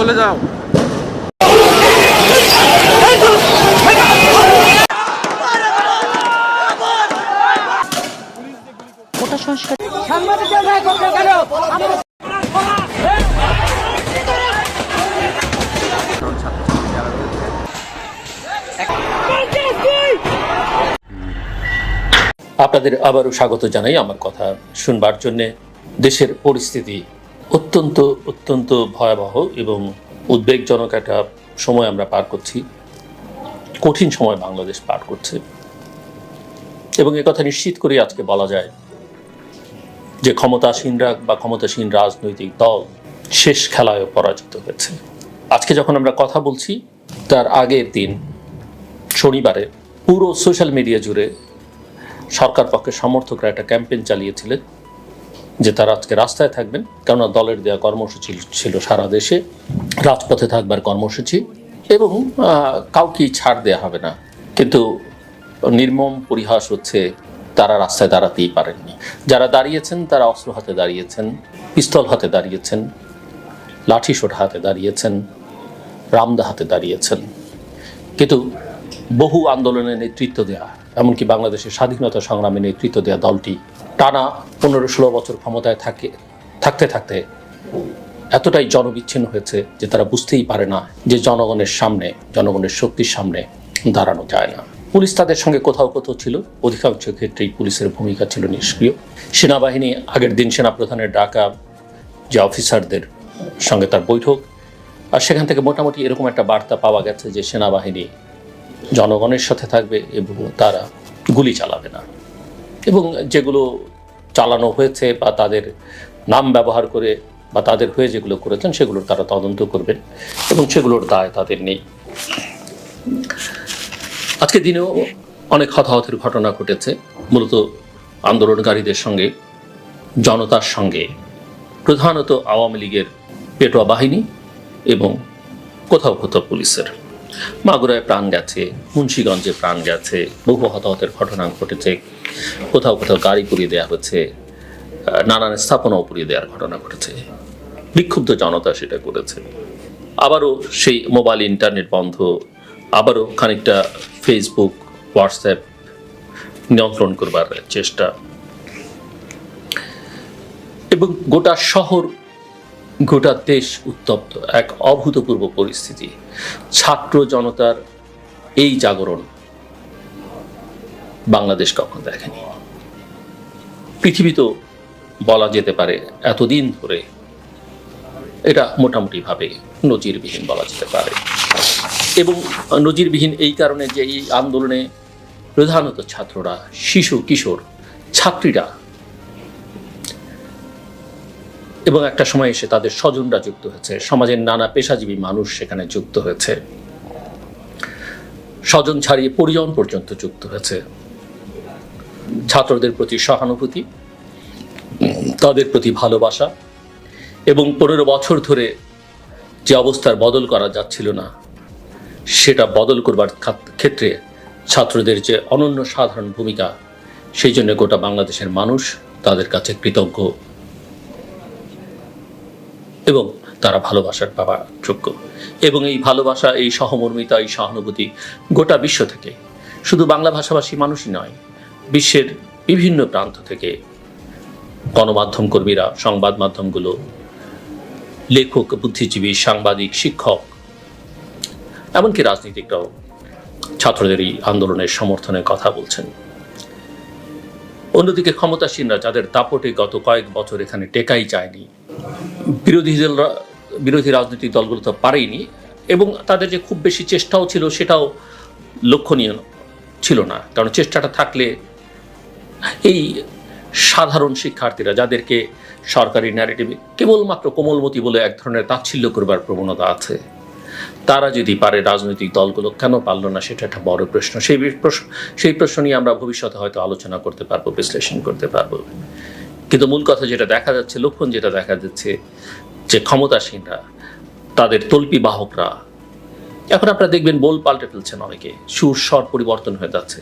বলে যাও। আপনাদের আবারও স্বাগত জানাই আমার কথা শুনবার জন্যে দেশের পরিস্থিতি অত্যন্ত অত্যন্ত ভয়াবহ এবং উদ্বেগজনক একটা সময় আমরা পার করছি। কঠিন সময় বাংলাদেশ পার করছে। এবং কথা নিশ্চিত করে আজকে বলা যায় যে ক্ষমতাসীনরা বা ক্ষমতাসীন রাজনৈতিক দল শেষ খেলায় পরাজিত হয়েছে। আজকে যখন আমরা কথা বলছি, তার আগের দিন শনিবারে পুরো সোশ্যাল মিডিয়া জুড়ে সরকার পক্ষে সমর্থকরা একটা ক্যাম্পেইন চালিয়েছিলেন। যে তারা আজকে রাস্তায় থাকবেন, কেননা দলের দেওয়া কর্মসূচি ছিল সারা দেশে, রাজপথে থাকবার কর্মসূচি এবং কাউকেই ছাড় দেওয়া হবে না। কিন্তু নির্মম পরিহাস হচ্ছে তারা রাস্তায় দাঁড়াতেই পারেননি। যারা দাঁড়িয়েছেন, তারা অস্ত্র হাতে দাঁড়িয়েছেন, পিস্তল হাতে দাঁড়িয়েছেন, লাঠি লাঠিসোট হাতে দাঁড়িয়েছেন, রামদা হাতে দাঁড়িয়েছেন। কিন্তু বহু আন্দোলনের নেতৃত্ব দেয়া এমনকি বাংলাদেশের স্বাধীনতা সংগ্রামে নেতৃত্ব দেয়া দলটি টানা পনেরো ষোলো বছর ক্ষমতায় থাকে, থাকতে থাকতে এতটাই জনবিচ্ছিন্ন হয়েছে যে তারা বুঝতেই পারে না যে জনগণের সামনে, জনগণের শক্তির সামনে দাঁড়ানো যায় না। পুলিশ তাদের সঙ্গে কোথাও কোথাও ছিল। অধিকাংশ ক্ষেত্রেই পুলিশের ভূমিকা ছিল নিষ্ক্রিয়। সেনাবাহিনী, আগের দিন সেনাপ্রধানের ডাকা যে অফিসারদের সঙ্গে তার বৈঠক। আর সেখান থেকে মোটামুটি এরকম একটা বার্তা পাওয়া গেছে যে সেনাবাহিনী জনগণের সাথে থাকবে এবং তারা গুলি চালাবে না। এবং যেগুলো চালানো হয়েছে বা তাদের নাম ব্যবহার করে বা তাদের হয়ে যেগুলো করেছেন, সেগুলোর তারা তদন্ত করবেন এবং সেগুলোর দায় তাদের নেই। আজকে দিনেও অনেক হতাহতের ঘটনা ঘটেছে। মূলত আন্দোলনকারীদের সঙ্গে, জনতার সঙ্গে, প্রধানত আওয়ামী লীগের পেটোয়া বাহিনী এবং কোথাও কোথাও পুলিশের। মাগুরায় প্রাণ গেছে, মুন্সীগঞ্জে প্রাণ গেছে, বহু হতাহতের ঘটনা ঘটেছে। কোথাও কোথাও গাড়ি পুড়িয়ে দেওয়া হয়েছে নানান স্থাপনাও পুড়িয়ে দেওয়ার ঘটনা ঘটেছে। বিক্ষুব্ধ জনতা সেটা করেছে। আবারও সেই মোবাইল, ইন্টারনেট বন্ধ, আবারও খানিকটা ফেসবুক হোয়াটসঅ্যাপ নিয়ন্ত্রণ করবার চেষ্টা। এবং গোটা শহর গোটা দেশ উত্তপ্ত, এক অভূতপূর্ব পরিস্থিতি। ছাত্র জনতার এই জাগরণ বাংলাদেশ কখন দেখেনি। পৃথিবী তো বলা যেতে পারে এতদিন ধরে এটা মোটামুটিভাবে নজিরবিহীন বলা যেতে পারে। এবং নজিরবিহীন এই কারণে যে এই আন্দোলনে প্রধানত ছাত্ররা, শিশু, কিশোর, ছাত্রীরা এবং একটা সময় এসে তাদের স্বজনরা যুক্ত হয়েছে। সমাজের নানা পেশাজীবী মানুষ সেখানে যুক্ত হয়েছে। স্বজন ছাড়িয়ে পরিজন পর্যন্ত যুক্ত হয়েছে। ছাত্রদের প্রতি সহানুভূতি, তাদের প্রতি ভালোবাসা এবং পনেরো বছর ধরে যে অবস্থার বদল করা যাচ্ছিল না, সেটা বদল করবার ক্ষেত্রে ছাত্রদের যে অনন্য সাধারণ ভূমিকা, সেই জন্য গোটা বাংলাদেশের মানুষ তাদের কাছে কৃতজ্ঞ। এবং তারা ভালোবাসার পাওয়া যোগ্য। এবং এই ভালোবাসা, এই সহমর্মিতা, এই সহানুভূতি গোটা বিশ্ব থেকে, শুধু বাংলা ভাষাভাষী মানুষই নয়, বিশ্বের বিভিন্ন প্রান্ত থেকে গণমাধ্যম কর্মীরা, সংবাদ মাধ্যমগুলো, লেখক, বুদ্ধিজীবী, সাংবাদিক, শিক্ষক, এমনকি রাজনীতিকরাও ছাত্রদের এই আন্দোলনের সমর্থনের কথা বলছেন। অন্যদিকে ক্ষমতাসীনরা যাদের দাপটে গত কয়েক বছর এখানে টেকাই যায়নি বিরোধী দলরা বিরোধী রাজনৈতিক দলগুলো তো পারেইনি এবং তাদের যে খুব বেশি চেষ্টাও ছিল সেটাও লক্ষণীয় ছিল না। কারণ চেষ্টাটা থাকলে এই সাধারণ শিক্ষার্থীরা যাদেরকে সরকারি ন্যারেটিভে কেবলমাত্র কোমলমতি বলে এক ধরনের তাচ্ছিল্য করবার প্রবণতা আছে, তারা যদি পারে রাজনৈতিক দলগুলো, কেন পারল না সেটা একটা বড় প্রশ্ন। সেই প্রশ্ন সেই প্রশ্ন নিয়ে আমরা ভবিষ্যতে হয়তো আলোচনা করতে পারব, বিশ্লেষণ করতে পারব। কিন্তু মূল কথা যেটা দেখা যাচ্ছে, লক্ষণ যেটা দেখা যাচ্ছে, যে ক্ষমতাসীনরা, তাদের তল্পি বাহকরা, এখন আপনারা দেখবেন বোল পাল্টে ফেলছেন অনেকে। সুর স্বর পরিবর্তন হয়ে যাচ্ছে।